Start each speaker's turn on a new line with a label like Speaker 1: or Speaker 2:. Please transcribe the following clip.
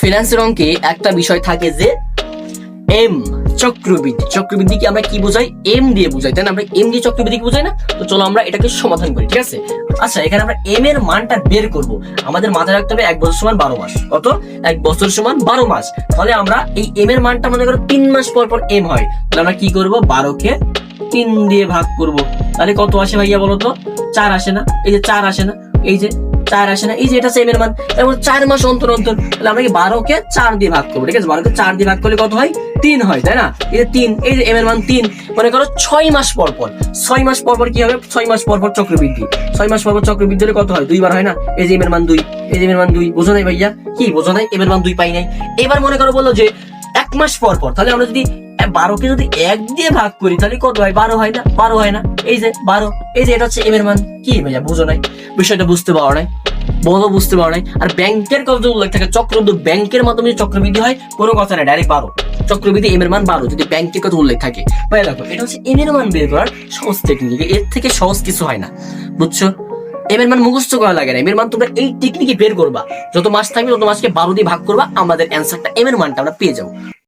Speaker 1: ফিনান্সের অঙ্কে একটা বিষয় থাকে যে এম চক্রবৃদ্ধি। চক্রবৃদ্ধিকে আমরা কি বোঝাই? এম দিয়ে বোঝাই, তাই না? আমরা এম দিয়ে চক্রবৃদ্ধিকে বোঝাই না? তো চলো আমরা এটাকে সমাধান করি, ঠিক আছে? আচ্ছা এখানে আমরা এম এর মানটা বের করব। আমাদের মাথায় রাখতে হবে এক বছর সমান বারো মাস। কত? এক বছর সমান বারো মাস। তাহলে আমরা এই এম এর মানটা মনে করো তিন মাস পর পর এম হয়। তাহলে আমরা কি করব? বারোকে তিন দিয়ে ভাগ করব। তাহলে কত আসে ভাইয়া বলো তো চার আসে না। এই যে চার আসে না। এই যে চার আসে না। এই যে এটা সেম এর মান। এবং চার মাস অন্তর অন্তর তাহলে আমরা কি বারোকে চার দিয়ে ভাগ করব, ঠিক আছে? বারোকে চার দিয়ে ভাগ করলে কত হয়? তিন হয়, তাই না? এই যে তিন, এই যে এম এর মান তিন, মনে করো ছয় মাস পর পর। ছয় মাস পর পর কি হবে? ছয় মাস পর পর চক্রবৃদ্ধি। ছয় মাস পর পর চক্রবৃদ্ধি হলে কত হয়? দুইবার হয় না? এই যে এম এর মান দুই, এই যে এম এর মান দুই। বোঝো নাই ভাইয়া? কি বোঝো নাই? এম এর মান দুই পাই নাই। এবার মনে করো বলল যে এক মাস পর পর, তাহলে আমরা যদি বারোকে যদি এক দিয়ে ভাগ করি, তাহলে কত হয়? বারো হয় না? বারো হয় না? এই যে বারো, এই যে এটা হচ্ছে এম এর মান। কি ভাইয়া? বুঝো নাই। বিষয়টা বুঝতে পারো নাই। বলো বুঝতে পারো নাই। আর ব্যাংকের যদি উল্লেখ থাকে চক্রবৃদ্ধি ব্যাংকের মাধ্যমে যদি চক্রবৃদ্ধি হয়, কোনো কথা নাই ডাইরেক্ট বারো। চক্রবৃদ্ধি এম এর মান বারো, যদি ব্যাংকের কথা উল্লেখ থাকে। ভাই দেখো, এটা হচ্ছে এম এর মান বের করার সহজ টেকনিক এর থেকে সহজ কিছু হয় না, বুঝছ? এম এর মান মুখস্থ করা লাগে না। এম এর মান তোমরা এই টেকনিকে বের করবা। যত মাস থাকবে, তত মাসকে বারো দিয়ে ভাগ করবা, আমাদের অ্যান্সারটা এম এর মানটা আমরা পেয়ে যাব।